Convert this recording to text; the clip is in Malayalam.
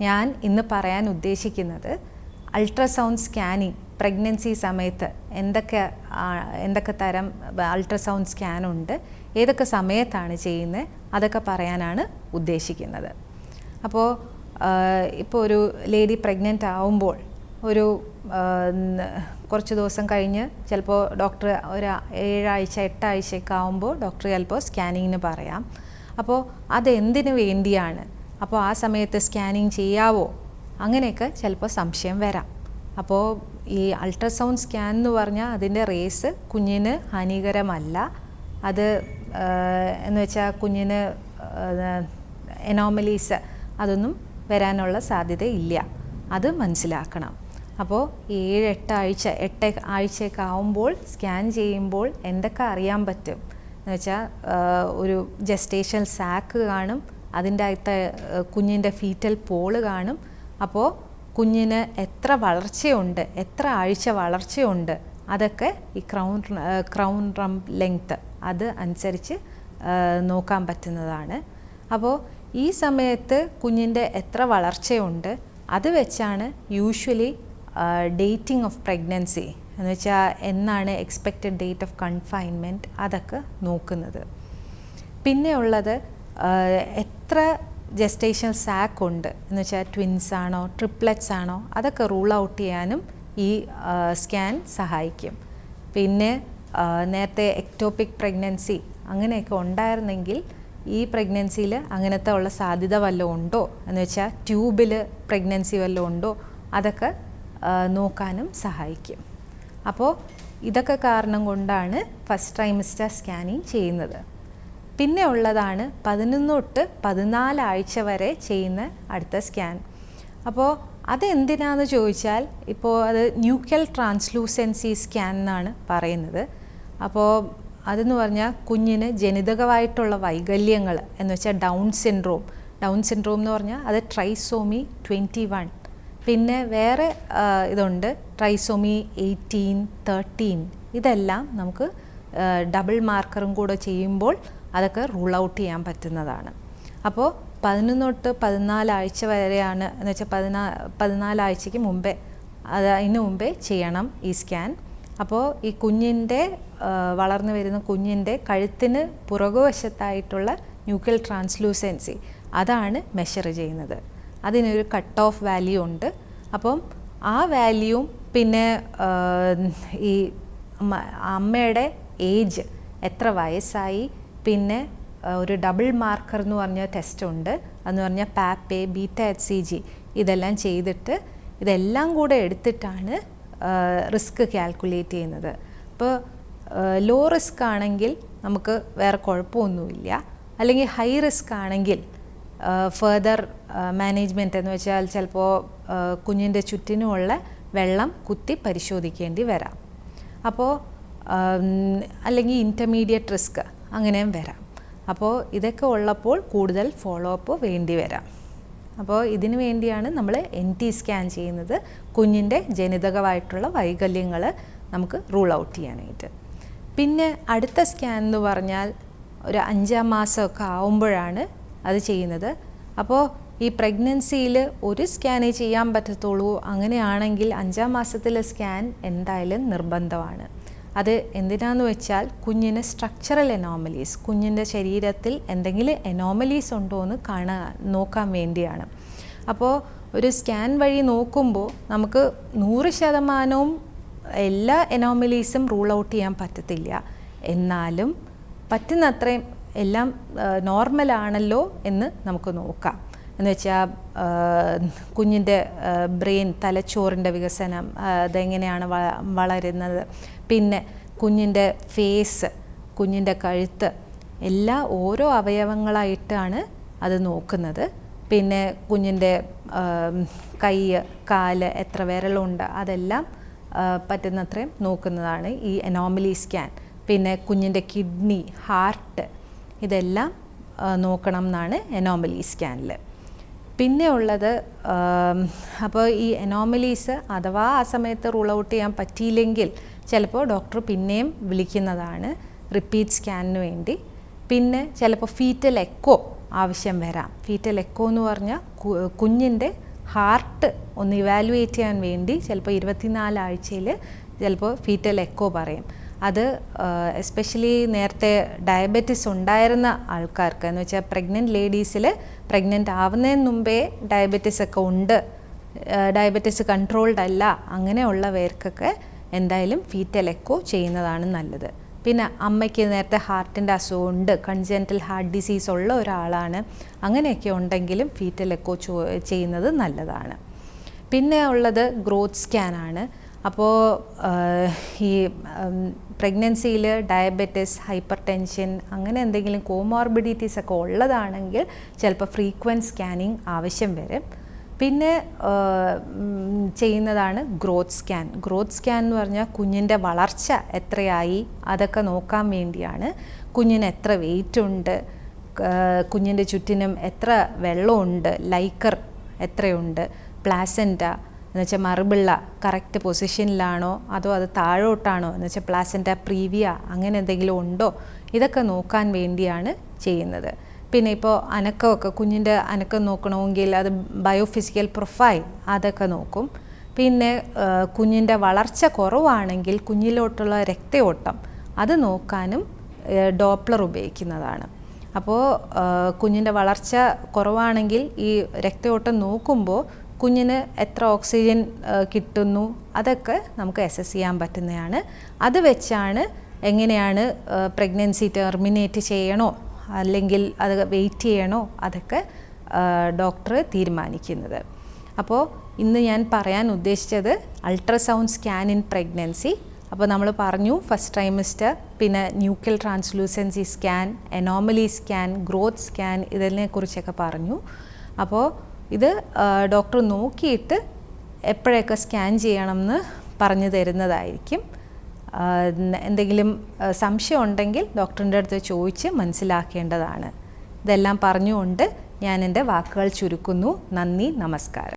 ഞാൻ ഇന്ന് പറയാൻ ഉദ്ദേശിക്കുന്നത് അൾട്രാസൗണ്ട് സ്കാനിങ് പ്രഗ്നൻസി സമയത്ത് എന്തൊക്കെ എന്തൊക്കെ തരം അൾട്രാസൗണ്ട് സ്കാൻ ഉണ്ട് ഏതൊക്കെ സമയത്താണ് ചെയ്യുന്നത് അതൊക്കെ പറയാനാണ് ഉദ്ദേശിക്കുന്നത്. അപ്പോൾ ഇപ്പോൾ ഒരു ലേഡി പ്രഗ്നന്റ് ആവുമ്പോൾ ഒരു കുറച്ച് ദിവസം കഴിഞ്ഞ് ചിലപ്പോൾ ഡോക്ടർ ഒരു ഏഴാഴ്ച എട്ടാഴ്ചയൊക്കെ ആവുമ്പോൾ ഡോക്ടർ ചിലപ്പോൾ സ്കാനിങ്ങിന് പറയാം. അപ്പോൾ അതെന്തിനു വേണ്ടിയാണ്? അപ്പോൾ ആ സമയത്ത് സ്കാനിങ് ചെയ്യാവോ? അങ്ങനെയൊക്കെ ചിലപ്പോൾ സംശയം വരാം. അപ്പോൾ ഈ അൾട്രാസൗണ്ട് സ്കാൻ എന്ന് പറഞ്ഞാൽ അതിന്റെ റേസ് കുഞ്ഞിന് ഹാനികരമല്ല. അത് എന്ന് വെച്ചാൽ കുഞ്ഞിന് എനോമലീസ് അതൊന്നും വരാനുള്ള സാധ്യത ഇല്ല അത് മനസ്സിലാക്കണം. അപ്പോൾ ഏഴ് എട്ട് ആഴ്ച എട്ട് ആഴ്ചയൊക്കെ ആവുമ്പോൾ സ്കാൻ ചെയ്യുമ്പോൾ എന്തൊക്കെ അറിയാൻ പറ്റും? എന്ന് വെച്ചാൽ ഒരു ജസ്റ്റേഷൻ സാക്ക് കാണും. അതിന്റെ അകത്തെ കുഞ്ഞിന്റെ ഫീറ്റൽ പോൾ കാണും. അപ്പോൾ കുഞ്ഞിന് എത്ര വളർച്ചയുണ്ട് എത്ര ആഴ്ച വളർച്ചയുണ്ട് അതൊക്കെ ഈ ക്രൗൺ ക്രൗൺ റം ലെങ്ത്ത് അത് അനുസരിച്ച് നോക്കാൻ പറ്റുന്നതാണ്. അപ്പോൾ ഈ സമയത്ത് കുഞ്ഞിന്റെ എത്ര വളർച്ചയുണ്ട് അത് വെച്ചാണ് യൂഷ്വലി ഡേറ്റിംഗ് ഓഫ് പ്രഗ്നൻസി എന്ന് വെച്ചാൽ എന്നാണ് എക്സ്പെക്റ്റഡ് ഡേറ്റ് ഓഫ് കൺഫൈൻമെന്റ് അതൊക്കെ നോക്കുന്നത്. പിന്നെ ഉള്ളത് ആ, എത്ര ജസ്റ്റേഷൻ സാക്ക് ഉണ്ട്? എന്ന് വെച്ചാൽ ട്വിൻസ് ആണോ ട്രിപ്ലെറ്റ്സ് ആണോ? അതൊക്കെ റൂൾ ഔട്ട് ചെയ്യാനും ഈ സ്കാൻ സഹായിക്കും. പിന്നെ നേരത്തെ എക്ടോപിക് പ്രഗ്നൻസി അങ്ങനെയൊക്കെ ഉണ്ടായിരുന്നെങ്കിൽ ഈ പ്രഗ്നൻസിയിൽ അങ്ങനത്തെ ഉള്ള സാധ്യത വല്ലതും ഉണ്ടോ? എന്ന് വെച്ചാൽ ട്യൂബിൽ പ്രഗ്നൻസി വല്ലതും ഉണ്ടോ? അതൊക്കെ നോക്കാനും സഹായിക്കും. അപ്പോൾ ഇതൊക്കെ കാരണം കൊണ്ടാണ് ഫസ്റ്റ് ട്രൈമിസ്റ്റർ സ്കാനിങ് ചെയ്യുന്നത്. പിന്നെ ഉള്ളതാണ് പതിനൊന്ന് തൊട്ട് പതിനാല് ആഴ്ച വരെ ചെയ്യുന്ന അടുത്ത സ്കാൻ. അപ്പോൾ അതെന്തിനാന്ന് ചോദിച്ചാൽ ഇപ്പോൾ അത് ന്യൂക്കൽ ട്രാൻസ്ലൂസൻസി സ്കാൻ എന്നാണ് പറയുന്നത്. അപ്പോൾ അതെന്ന് പറഞ്ഞാൽ കുഞ്ഞിന് ജനിതകമായിട്ടുള്ള വൈകല്യങ്ങൾ എന്ന് വെച്ചാൽ ഡൗൺ സിൻഡ്രോം. ഡൗൺ സിൻഡ്രോം എന്ന് പറഞ്ഞാൽ അത് ട്രൈസോമി ട്വന്റി വൺ. പിന്നെ വേറെ ഇതുണ്ട്. Trisomy eighteen thirteen. ഇതെല്ലാം നമുക്ക് ഡബിൾ മാർക്കറും കൂടെ ചെയ്യുമ്പോൾ അതൊക്കെ റൂൾ ഔട്ട് ചെയ്യാൻ പറ്റുന്നതാണ്. അപ്പോൾ പതിനൊന്ന് തൊട്ട് പതിനാലാഴ്ച വരെയാണ് എന്ന് വെച്ചാൽ പതിനാ പതിനാലാഴ്ചയ്ക്ക് മുമ്പേ അത് അതിന് മുമ്പേ ചെയ്യണം ഈ സ്കാൻ അപ്പോൾ ഈ കുഞ്ഞിന്റെ വളർന്നു വരുന്ന കുഞ്ഞിന്റെ കഴുത്തിന് പുറകുവശത്തായിട്ടുള്ള ന്യൂക്ലിയൽ ട്രാൻസ്ലൂസൻസി അതാണ് മെഷർ ചെയ്യുന്നത്. അതിനൊരു കട്ട് ഓഫ് വാല്യൂ ഉണ്ട്. അപ്പം ആ വാല്യൂം പിന്നെ ഈ അമ്മ- അമ്മയുടെ ഏജ് എത്ര വയസ്സായി പിന്നെ ഒരു ഡബിൾ മാർക്കർ എന്ന് പറഞ്ഞ ടെസ്റ്റ് ഉണ്ട്. എന്ന് പറഞ്ഞാൽ പാപ്പേ ബീറ്റ എച്ച് സി ജി ഇതെല്ലാം ചെയ്തിട്ട് ഇതെല്ലാം കൂടെ എടുത്തിട്ടാണ് റിസ്ക് കാൽക്കുലേറ്റ് ചെയ്യുന്നത്. അപ്പോൾ ലോ റിസ്ക് ആണെങ്കിൽ നമുക്ക് വേറെ കുഴപ്പമൊന്നുമില്ല. അല്ലെങ്കിൽ ഹൈ റിസ്ക് ആണെങ്കിൽ ഫെർദർ മാനേജ്മെന്റ് എന്ന് വെച്ചാൽ ചിലപ്പോൾ കുഞ്ഞിന്റെ ചുറ്റിനുമുള്ള വെള്ളം കുത്തി പരിശോധിക്കേണ്ടി വരാം. അപ്പോൾ അല്ലെങ്കിൽ ഇന്റർമീഡിയറ്റ് റിസ്ക് അങ്ങനെയും വരാം. അപ്പോൾ ഇതൊക്കെ ഉള്ളപ്പോൾ കൂടുതൽ ഫോളോ അപ്പ് വേണ്ടി വരാം. അപ്പോൾ ഇതിനു വേണ്ടിയാണ് നമ്മൾ എൻ ടി സ്കാൻ ചെയ്യുന്നത്. കുഞ്ഞിന്റെ ജനിതകമായിട്ടുള്ള വൈകല്യങ്ങൾ നമുക്ക് റൂൾ ഔട്ട് ചെയ്യാനായിട്ട്. പിന്നെ അടുത്ത സ്കാൻ എന്ന് പറഞ്ഞാൽ ഒരു അഞ്ചാം മാസമൊക്കെ ആവുമ്പോഴാണ് അത് ചെയ്യുന്നത്. അപ്പോൾ ഈ പ്രഗ്നൻസിയിൽ ഒരു സ്കാനേ ചെയ്യാൻ പറ്റത്തുള്ളൂ. അങ്ങനെയാണെങ്കിൽ അഞ്ചാം മാസത്തിലെ സ്കാൻ എന്തായാലും നിർബന്ധമാണ്. അത് എന്തിനാന്ന് വെച്ചാൽ കുഞ്ഞിന് സ്ട്രക്ചറൽ എനോമലീസ് കുഞ്ഞിന്റെ ശരീരത്തിൽ എന്തെങ്കിലും എനോമലീസ് ഉണ്ടോ എന്ന് കാണാൻ നോക്കാൻ വേണ്ടിയാണ്. അപ്പോൾ ഒരു സ്കാൻ വഴി നോക്കുമ്പോൾ നമുക്ക് നൂറ് ശതമാനവും എല്ലാ എനോമലീസും റൂൾ ഔട്ട് ചെയ്യാൻ പറ്റത്തില്ല. എന്നാലും പറ്റുന്നത്രയും എല്ലാം നോർമലാണല്ലോ എന്ന് നമുക്ക് നോക്കാം. എന്ന് വെച്ചാൽ കുഞ്ഞിന്റെ ബ്രെയിൻ തലച്ചോറിന്റെ വികസനം അതെങ്ങനെയാണ് വളരുന്നത്. പിന്നെ കുഞ്ഞിന്റെ ഫേസ് കുഞ്ഞിന്റെ കഴുത്ത് എല്ലാ ഓരോ അവയവങ്ങളായിട്ടാണ് അത് നോക്കുന്നത്. പിന്നെ കുഞ്ഞിന്റെ കൈ കാൽ എത്ര വിരലുണ്ട് അതെല്ലാം പറ്റുന്നത്രയും നോക്കുന്നതാണ് ഈ എനോമലി സ്കാൻ പിന്നെ കുഞ്ഞിന്റെ കിഡ്നി ഹാർട്ട് ഇതെല്ലാം നോക്കണം എന്നാണ് എനോമലി സ്കാനിൽ പിന്നെ ഉള്ളത് അപ്പോൾ ഈ എനോമലീസ് അഥവാ ആ സമയത്ത് റൂൾ ഔട്ട് ചെയ്യാൻ പറ്റിയില്ലെങ്കിൽ ചിലപ്പോൾ ഡോക്ടർ പിന്നെയും വിളിക്കുന്നതാണ് റിപ്പീറ്റ് സ്കാനിന് വേണ്ടി. പിന്നെ ചിലപ്പോൾ ഫീറ്റൽ എക്കോ ആവശ്യം വരാം. ഫീറ്റൽ എക്കോ എന്ന് പറഞ്ഞാൽ കുഞ്ഞിന്റെ ഹാർട്ട് ഒന്ന് ഇവാലുവേറ്റ് ചെയ്യാൻ വേണ്ടി ചിലപ്പോൾ ഇരുപത്തിനാല് ആഴ്ചയിൽ ചിലപ്പോൾ ഫീറ്റൽ എക്കോ പറയും. അത് എസ്പെഷ്യലി നേരത്തെ ഡയബറ്റിസ് ഉണ്ടായിരുന്ന ആൾക്കാർക്ക് എന്ന് വെച്ചാൽ പ്രഗ്നന്റ് ലേഡീസിൽ പ്രഗ്നന്റ് ആവുന്നതിന് മുമ്പേ ഡയബറ്റിസ് ഒക്കെ ഉണ്ട് ഡയബറ്റിസ് കൺട്രോൾഡ് അല്ല അങ്ങനെയുള്ളവർക്കൊക്കെ എന്തായാലും ഫീറ്റൽ എക്കോ ചെയ്യുന്നതാണ് നല്ലത്. പിന്നെ അമ്മയ്ക്ക് നേരത്തെ ഹാർട്ടിന്റെ അസുഖമുണ്ട് കൺജെന്റൽ ഹാർട്ട് ഡിസീസ് ഉള്ള ഒരാളാണ് അങ്ങനെയൊക്കെ ഉണ്ടെങ്കിലും ഫീറ്റൽ എക്കോ ചെയ്യുന്നത് നല്ലതാണ്. പിന്നെ ഉള്ളത് ഗ്രോത്ത് സ്കാനാണ് അപ്പോൾ ഈ പ്രഗ്നൻസിയിൽ ഡയബറ്റിസ് ഹൈപ്പർ ടെൻഷൻ അങ്ങനെ എന്തെങ്കിലും കോമോർബിഡിറ്റീസ് ഒക്കെ ഉള്ളതാണെങ്കിൽ ചിലപ്പോൾ ഫ്രീക്വൻസ് സ്കാനിങ് ആവശ്യം വരും. പിന്നെ ചെയ്യുന്നതാണ് ഗ്രോത്ത് സ്കാൻ ഗ്രോത്ത് സ്കാൻ എന്ന് പറഞ്ഞാൽ കുഞ്ഞിന്റെ വളർച്ച എത്രയായി അതൊക്കെ നോക്കാൻ വേണ്ടിയാണ് കുഞ്ഞിന് എത്ര വെയിറ്റ് ഉണ്ട് കുഞ്ഞിന്റെ ചുറ്റിനും എത്ര വെള്ളമുണ്ട് ലൈക്കർ എത്രയുണ്ട് പ്ലാസന്റ എന്ന് വെച്ചാൽ മറുപിള്ള കറക്റ്റ് പൊസിഷനിലാണോ അതോ അത് താഴോട്ടാണോ? എന്ന് വെച്ചാൽ പ്രീവിയ അങ്ങനെ എന്തെങ്കിലും ഉണ്ടോ? ഇതൊക്കെ നോക്കാൻ വേണ്ടിയാണ് ചെയ്യുന്നത്. പിന്നെ ഇപ്പോൾ അനക്കമൊക്കെ കുഞ്ഞിന്റെ അനക്കം നോക്കണമെങ്കിൽ അത് ബയോഫിസിക്കൽ പ്രൊഫൈൽ അതൊക്കെ നോക്കും. പിന്നെ കുഞ്ഞിന്റെ വളർച്ച കുറവാണെങ്കിൽ കുഞ്ഞിലോട്ടുള്ള രക്തയോട്ടം അത് നോക്കാനും ഡോപ്ലർ ഉപയോഗിക്കുന്നതാണ്. അപ്പോൾ കുഞ്ഞിന്റെ വളർച്ച കുറവാണെങ്കിൽ ഈ രക്തയോട്ടം നോക്കുമ്പോൾ കുഞ്ഞിന് എത്ര ഓക്സിജൻ കിട്ടുന്നു അതൊക്കെ നമുക്ക് അസസ് ചെയ്യാൻ പറ്റുന്നതാണ്. അത് വെച്ചാണ് എങ്ങനെയാണ് പ്രഗ്നൻസി ടെർമിനേറ്റ് ചെയ്യണോ അല്ലെങ്കിൽ അത് വെയിറ്റ് ചെയ്യണോ അതൊക്കെ ഡോക്ടർ തീരുമാനിക്കുന്നത്. അപ്പോൾ ഇന്ന് ഞാൻ പറയാൻ ഉദ്ദേശിച്ചത് അൾട്രാസൗണ്ട് സ്കാൻ ഇൻ പ്രഗ്നൻസി അപ്പോൾ നമ്മൾ പറഞ്ഞു ഫസ്റ്റ് ട്രൈമിസ്റ്റർ പിന്നെ nuchal translucency scan anomaly scan growth scan ഇതിനെക്കുറിച്ചൊക്കെ പറഞ്ഞു. അപ്പോൾ ഇത് ഡോക്ടർ നോക്കിയിട്ട് എപ്പോഴൊക്കെ സ്കാൻ ചെയ്യണമെന്ന് പറഞ്ഞു തരുന്നതായിരിക്കും. എന്തെങ്കിലും സംശയം ഉണ്ടെങ്കിൽ ഡോക്ടറിന്റെ അടുത്ത് ചോദിച്ച് മനസ്സിലാക്കേണ്ടതാണ്. ഇതെല്ലാം പറഞ്ഞുകൊണ്ട് ഞാൻ എന്റെ വാക്കുകൾ ചുരുക്കുന്നു. നന്ദി നമസ്കാരം.